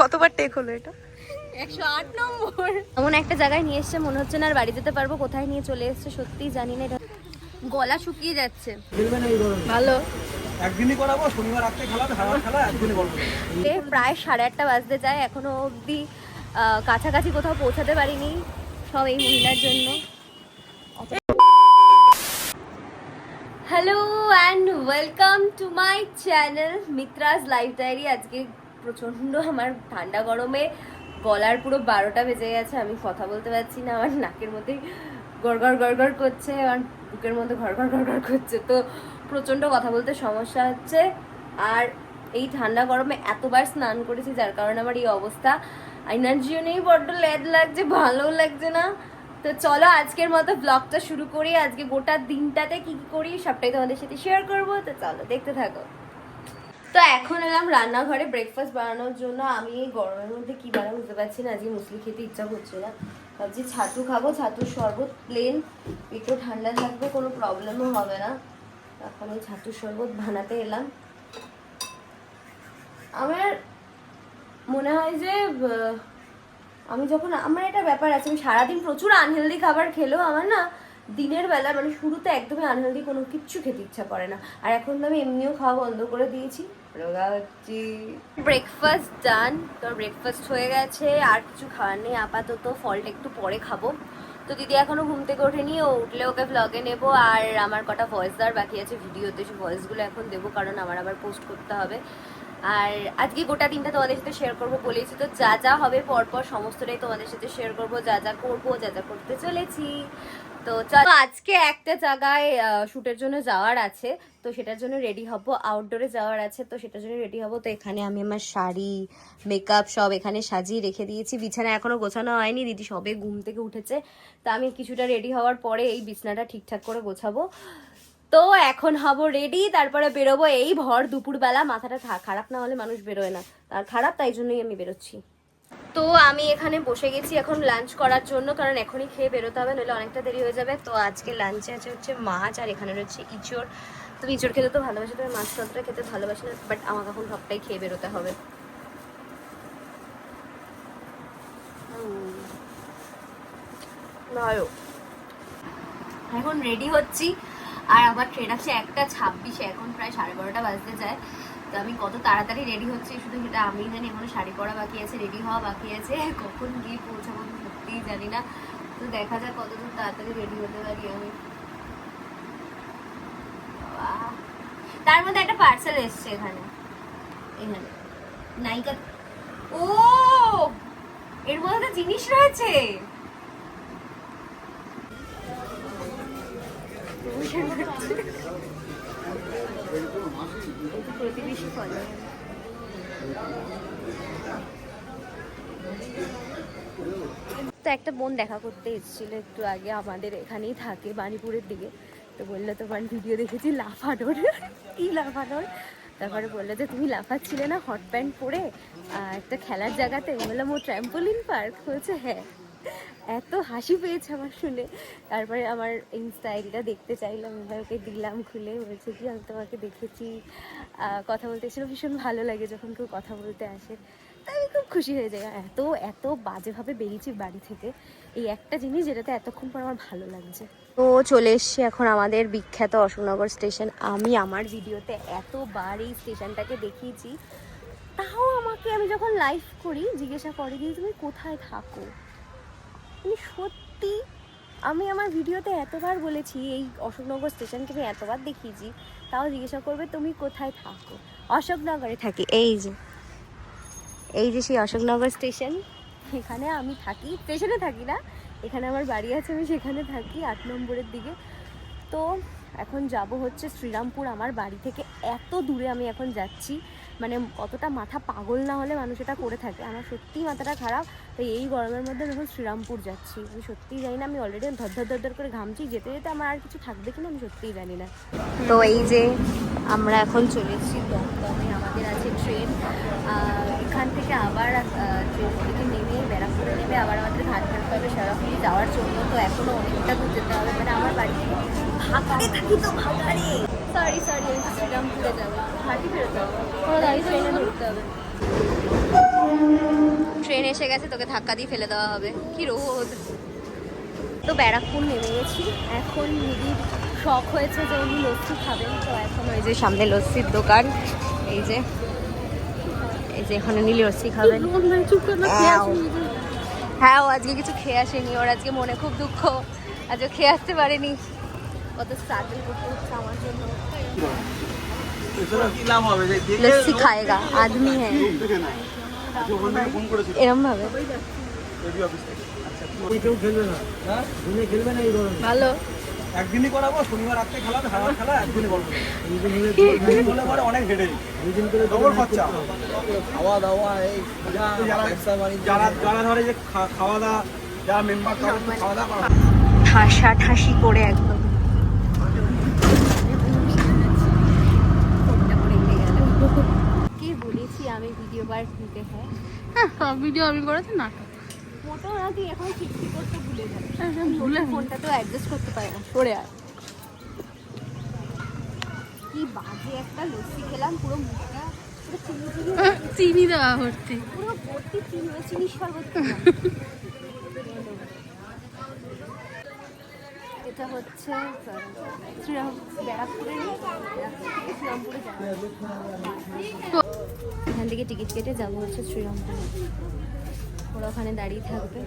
কতবার টেক হলো এটা? একশো আট নম্বর। এমন একটা জায়গায় নিয়ে এসছে মনে হচ্ছে না আর বাড়ি যেতে পারব কোথায় নিয়ে চলে এসছে সত্যি জানি না এটা গলা শুকিয়ে যাচ্ছে। ভালো। একদিনই করাবো শনিবার রাত্রে খেলা খেলা একদিনই বলব প্রায় সাড়ে আটটা বাজতে যায় এখনও অবধি কাছাকাছি কোথাও পৌঁছাতে পারিনি সব এই মহিলার জন্য। Hello and welcome to my channel Mitra's life diary আজকে প্রচণ্ড আমার ঠান্ডা গরমে গলার পুরো বারোটা বেজে গেছে, আমি কথা বলতে পারছি না, আমার নাকের মধ্যে গড়গড় গড়গড় করছে, আমার বুকের মধ্যে ঘরঘর ঘরঘর করছে, তো প্রচণ্ড কথা বলতে সমস্যা হচ্ছে। আর এই ঠান্ডা গরমে এতবার স্নান করেছি, যার কারণে আমার এই অবস্থা। এনার্জিও নেই, বড্ড ল্যাদ লাগছে, ভালোও লাগছে না। তো চলো আজকের মতো ব্লগটা শুরু করি, আজকে গোটা দিনটাতে কি কি করি, সবটাই তোমাদের সাথে শেয়ার করব, তো চলো দেখতে থাকো। তো এখন এলাম রান্নাঘরে ব্রেকফাস্ট বানানোর জন্য। আমি এই গরমের মধ্যে কি বানাবো বুঝতে পারছি না। আজকে মুসলি খেতে ইচ্ছা করছে না। ভাবছি ছাতু খাব ছাতুর শরবত প্লেন একটু ঠান্ডা থাকবে, কোনো প্রবলেমও হবে না। এখন ওই ছাতুর শরবত বানাতে এলাম। আমার মনে হয় যে আমি যখন, আমার একটা ব্যাপার আছে, আমি সারাদিন প্রচুর আনহেলদি খাবার খেলেও আমার না দিনের বেলা মানে শুরুতে একদমই আনহেলদি কোনো কিচ্ছু খেতে ইচ্ছা করে না। আর এখন তো আমি এমনিও খাওয়া বন্ধ করে দিয়েছি। রোগা হচ্ছি ব্রেকফাস্ট ডান তোর ব্রেকফাস্ট হয়ে গেছে, আর কিছু খাওয়ার নেই। আপাতত ফলটা একটু পরে খাব। তো দিদি এখনও ঘুম থেকে ওঠেনি, ও উঠলে ওকে ব্লগে নেব। আর আমার কটা ভয়েস দেওয়ার বাকি আছে ভিডিওতে, সেই ভয়েসগুলো এখন দেবো, কারণ আমার আবার পোস্ট করতে হবে। আর আজকে গোটা দিনটা তোমাদের সাথে শেয়ার করব বলেছি তো, যা যা হবে পরপর সমস্তটাই তোমাদের সাথে শেয়ার করব। যা যা করব, যা যা করতে চলেছি। তো চলো আজকে একটা জায়গায় শুটের জন্য যাওয়ার আছে, তো সেটার জন্য রেডি হব আউটডোরে যাওয়ার আছে, তো সেটার জন্য রেডি হব, তো এখানে আমি আমার শাড়ি মেকআপ সব এখানে সাজিয়ে রেখে দিয়েছি, বিছানা এখনও গোছানো হয়নি, দিদি সবে ঘুম থেকে উঠেছে, তা আমি কিছুটা রেডি হওয়ার পরে এই বিছনাটা ঠিকঠাক করে গোছাবো, তো এখন হব রেডি তারপরে বেরোবো, এই ভর দুপুরবেলা, মাথাটা খারাপ না হলে মানুষ বেরোয় না, আর খারাপ তাই জন্যই আমি বেরোচ্ছি। তো আমি এখানে বসে গেছি এখন লাঞ্চ করার জন্য, কারণ এখনই খেয়ে বেরোতে হবে, নইলে অনেকটা দেরি হয়ে যাবে। তো আজকে লাঞ্চে আছে হচ্ছে মাছ, আর এখানে রয়েছে ইঁচড়। তো ইঁচড় খেতে তো ভালোবাসি, তবে মাছ ততটা খেতে ভালোবাসি না বাট আমাকে এখন সবটাই খেয়ে বেরোতে হবে। এখন রেডি হচ্ছি, আর আমার ট্রেন আছে একটা ছাব্বিশে, এখন প্রায় সাড়ে বারোটা বাজতে যায়। তো আমি কত তাড়াতাড়ি রেডি হচ্ছি, শুধু সেটা আমি জানি, এখনও শাড়ি পরা বাকি আছে রেডি হওয়া বাকি আছে, কখন গিয়ে পৌঁছাবো সত্যিই জানি না। তো দেখা যাক কতদূর তাড়াতাড়ি রেডি হতে পারি আমি। তার মধ্যে একটা পার্সেল এসছে এখানে। এখানে। নাইকা ও! এর মধ্যে জিনিস রয়েছে। প্রতিবেশী তো একটা বোন দেখা করতে এসেছিল একটু আগে, আমাদের এখানেই থাকে বাণীপুরের দিকে। তো বলল, তোমার ভিডিও দেখেছি, লাফানোর। কি লাফানোর? তারপরে বলল যে, তুমি লাফাচ্ছিলে না হট প্যান্ট পরে একটা খেলার জায়গাতে? বললাম ও ট্র্যাম্পোলিন পার্ক হয়েছে হ্যাঁ। এত হাসি পেয়েছে আমার শুনে। তারপরে আমার ইনস্টা আইডিটা দেখতে চাইলাম, এবার ওকে দিলাম খুলে। বলছে, কি আমি তোমাকে দেখেছি। কথা বলতে এসেছিল, ভীষণ ভালো লাগে যখন কেউ কথা বলতে আসে। তাই আমি খুব খুশি হয়ে যাই। এত এত বাজেভাবে বেরিয়েছি বাড়ি থেকে, এই একটা জিনিস যেটাতে এতক্ষণ পর আমার ভালো লাগছে। তো চলে এসছি এখন আমাদের বিখ্যাত অশোকনগর স্টেশন। আমি আমার ভিডিওতে এতবার এই স্টেশনটাকে দেখিয়েছি। তাও আমাকে আমি যখন লাইভ করি, জিজ্ঞাসা করে যে, তুমি কোথায় থাকো? মানে সত্যি আমি আমার ভিডিওতে এতবার বলেছি, এই অশোকনগর স্টেশনকে আমি এতবার দেখিয়েছি, তাও জিজ্ঞাসা করবে তুমি কোথায় থাকো? অশোকনগরে থাকি। এই যে এই যে সেই অশোকনগর স্টেশন, এখানে আমি থাকি। স্টেশনে থাকি না, এখানে আমার বাড়ি আছে, আমি সেখানে থাকি, আট নম্বরের দিকে। তো এখন যাব হচ্ছে শ্রীরামপুর, আমার বাড়ি থেকে এত দূরে আমি এখন যাচ্ছি। মানে কতটা মাথা পাগল না হলে মানুষ এটা করে থাকে। আমার সত্যিই মাথাটা খারাপ। তাই এই গরমের মধ্যে এখন শ্রীরামপুর যাচ্ছি, আমি সত্যিই জানি না, আমি অলরেডি ধর ধর ধর করে ঘামছি, যেতে যেতে আমার আর কিছু থাকবে কিনা আমি সত্যিই জানি না। তো এই যে আমরা এখন চলে এসেছি দমদমে, আমাদের আছে ট্রেন এখান থেকে আবার ট্রেন থেকে নেমে ব্যারাকপুরে নেমে আবার আমাদের ঘাট হবে সারাপুরি যাওয়ার জন্য তো এখনও অনেকটা দূর যেতে হবে মানে আমার বাড়ি ভাগাড়ে থাকি তো ভাগাড়ে সরি সরি আমি তো শ্রীরামপুরে যাব। ঘাটি ফেরত যাব। কোনো দাঁড়িয়ে ট্রেনে ধরতে হবে। ট্রেন এসে গেছে তোকে ধাক্কা দিয়ে ফেলে দেওয়া হবে। কি রোদ তো ব্যারাকপুর নেমে গেছি এখন দিদির শখ হয়েছে যে উনি লস্যি খাবেন। তো এখন ওই যে সামনে লস্যির দোকান এই যে এই যে এখানে নীল লস্যি খাবেন। হ্যাঁ ও আজকে কিছু খেয়ে আসেনি ওর আজকে মনে খুব দুঃখ। আজকে খেয়ে আসতে পারেনি। কত স্ট্রাগল করতে হচ্ছে আমার জন্য। খায়গা হ্যাঁ। ভালো। একদিনই করাবো শনিবার রাত্রে খেলা হবে খেলা একদিনই বলব বলে পরে অনেক হেডে দুদিন করে ডবল খরচা। খাওয়া দাওয়া এই যারা যারা ধরে যে খাওয়া দাওয়া যারা মেম্বার খাওয়া দাওয়া করা। ঠাসা ঠাসি করে একদম। কি বলেছি আমি ভিডিও বার নিতে হয়? হ্যাঁ সব ভিডিও আমি করেছি নাটক। মোটো না তুই এখন ঠিক ঠিক করতে ভুলে যাবে হ্যাঁ, হ্যাঁ, ভুলে ফোনটা তো অ্যাডজাস্ট করতে পারে না। সরে আয়। কি বাজে একটা লস্যি খেলাম পুরো মুখটা চিনি দেওয়া ভর্তি। পুরো ভর্তি চিনি চিনি শরবত এটা হচ্ছে এখান থেকে টিকিট কেটে যাব হচ্ছে শ্রীরামপুরে। ওরা ওখানে দাঁড়িয়ে থাকবে।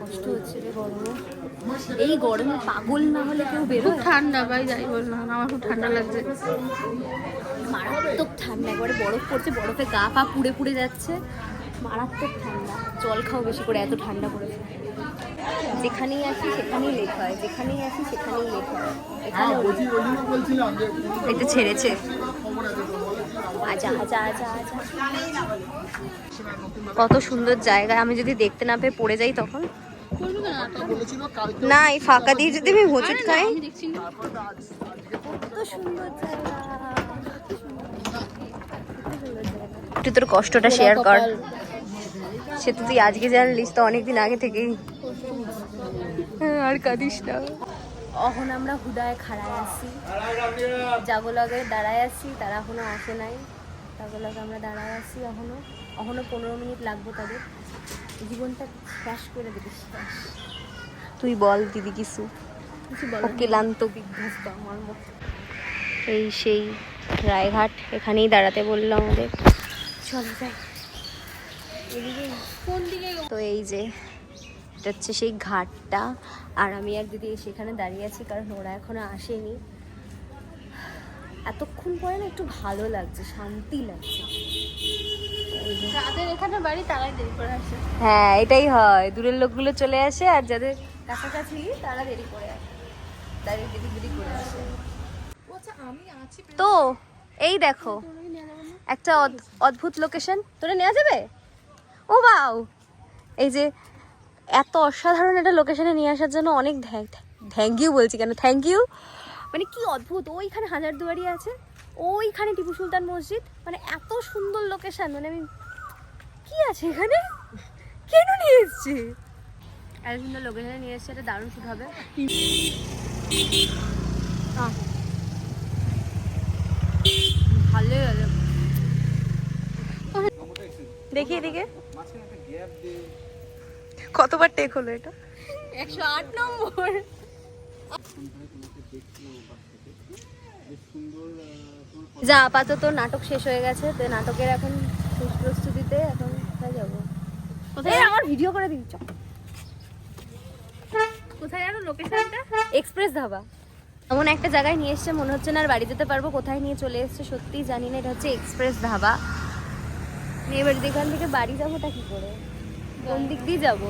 কষ্ট হচ্ছে রে গরমে এই গরমে পাগল না হলে কেউ বেরোয়? ঠান্ডা ভাই যাই বল না আমার খুব ঠান্ডা লাগছে। মারাত্মক ঠান্ডা একবারে বরফ পড়ছে বরফে গা পা পুড়ে পুড়ে যাচ্ছে। মারাত্মক ঠান্ডা। জল খাও বেশি করে এত ঠান্ডা পড়েছে। যেখানেই আসি সেখানেই লেট হয় যেখানেই আসি সেখানেই লেট হয়। এটা ছেড়েছে। আজা আজা আজা আজা কত সুন্দর জায়গা। আমি যদি দেখতে না পেয়ে পড়ে যাই তখন? না এই ফাঁকা দিয়ে যদি আমি হোঁচট খাই। একটু তোর কষ্টটা শেয়ার কর। সে তো তুই আজকে জানলিস তো অনেকদিন আগে থেকেই। হ্যাঁ, আর কাঁদিস না। অহন আমরা হুদায় খাড়ায় আছি। জাগলগে দাঁড়ায় আছি তারা এখনও আসে নাই। জাগলগে আমরা দাঁড়ায় আছি এখনও এখনও পনেরো মিনিট লাগবে তাদের। জীবনটা শেষ করে দেবে শেষ তুই বল দিদি কিছু। কিছু ক্লান্ত। বিধ্বস্ত আমার মতো। এই সেই রায়ঘাট এখানেই দাঁড়াতে বলল আমাদের। চল যাই। এদিকে কোন দিকে তো এই যে এটা হচ্ছে সেই ঘাটটা। আর আমি আর দিদি সেখানে দাঁড়িয়ে আছি কারণ ওরা এখনও আসেনি। এতক্ষণ পরে না একটু ভালো লাগছে শান্তি লাগছে। যাদের এখানে বাড়ি তারাই দেরি করে আসে। হ্যাঁ এটাই হয়। দূরের লোকগুলো চলে আসে আর যাদের কাছাকাছি তারা দেরি করে আসে। তাদের দেরি দেরি করে আসে। আচ্ছা তো এই দেখো একটা অদ- অদ্ভুত লোকেশন তোরা নেওয়া যাবে? ও বাও! এই যে এত অসাধারণ একটা লোকেশনে নিয়ে আসার জন্য অনেক থ্যাংক ইউ বলছি কেন? থ্যাংক ইউ মানে কি অদ্ভুত, ওইখানে হাজারদুয়ারি আছে, ওইখানে টিপু সুলতান মসজিদ মানে এত সুন্দর লোকেশন মানে আমি, কি আছে এখানে? কেন নিয়ে এসছে? এত সুন্দর লোকেশনে নিয়ে এসছে, এটা দারুণ শুট হবে। ভালোই দেখি, এদিকে। কতবার টেক হলো এটা? একশো আট নম্বর। যা আপাতত নাটক শেষ হয়ে গেছে তো নাটকের এখন শেষ প্রস্তুতিতে এখন কোথায় যাব? কোথায় আমার ভিডিও করে দিই চল। কোথায় জানো লোকেশনটা এক্সপ্রেস ধাবা। এমন একটা জায়গায় নিয়ে এসছে মনে হচ্ছে না আর বাড়ি যেতে পারব কোথায় নিয়ে চলে এসছে সত্যিই জানি না এটা হচ্ছে এক্সপ্রেস ধাবা। এবার এখান থেকে বাড়ি যাবোটা কি করে? কোন দিক দিয়ে যাব?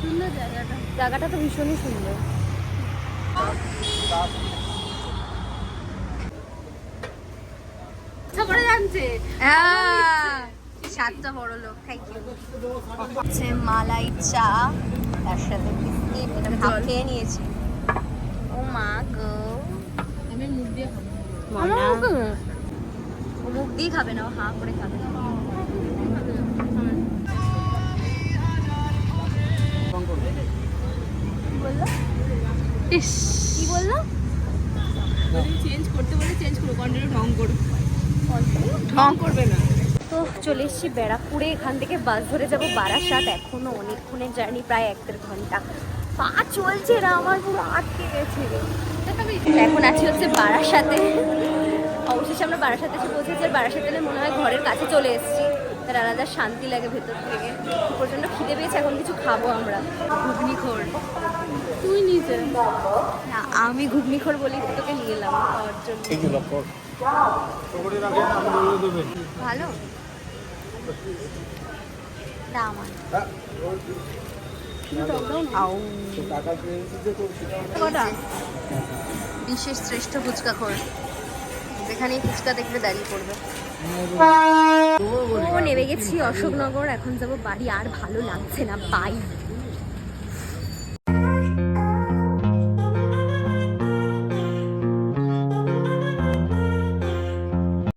সুন্দর জায়গাটা। জায়গাটা তো ভীষণই সুন্দর। সাতটা বড় লোক থ্যাংক ইউ হচ্ছে মালাই চা তার সাথে বিস্কিট এটা ভাত খেয়ে নিয়েছি। ও মা গো। আমি মুখ দিয়ে খাব। মুখ দিয়ে খাবে না ও হা করে খাবে। কি বলল? ইস। কি বলল? চেঞ্জ করতে বলে চেঞ্জ করো কন্টিনিউ ঢং করো। ঢং করবে না। তো চলে এসেছি ব্যারাকপুরে এখান থেকে বাস ধরে যাব বারাসাত। এখনও অনেকক্ষণের জার্নি প্রায় এক দেড় ঘণ্টা। পা চলছে না আমার পুরো আটকে গেছে। এখন আছি হচ্ছে বারাসাতে। অবশেষে আমরা বারাসাতে এসে পৌঁছেছি আর বারাসাতে মনে হয় ঘরের কাছে চলে এসেছি। তার আলাদা শান্তি লাগে ভেতর থেকে। প্রচণ্ড খিদে পেয়েছে এখন কিছু খাব আমরা। ঘুগনি খোর তুই নিজে। না আমি ঘুগনি খোর বলি তোকে নিয়ে এলাম খাওয়ার জন্য। ভালো? না আমার আউ। বিশ্বের শ্রেষ্ঠ ফুচকা খোর। যেখানেই ফুচকা দেখবে দাঁড়িয়ে পড়বে। ও, নেমে গেছি অশোকনগর, এখন যাব বাড়ি, আর ভালো লাগছে না, বাই।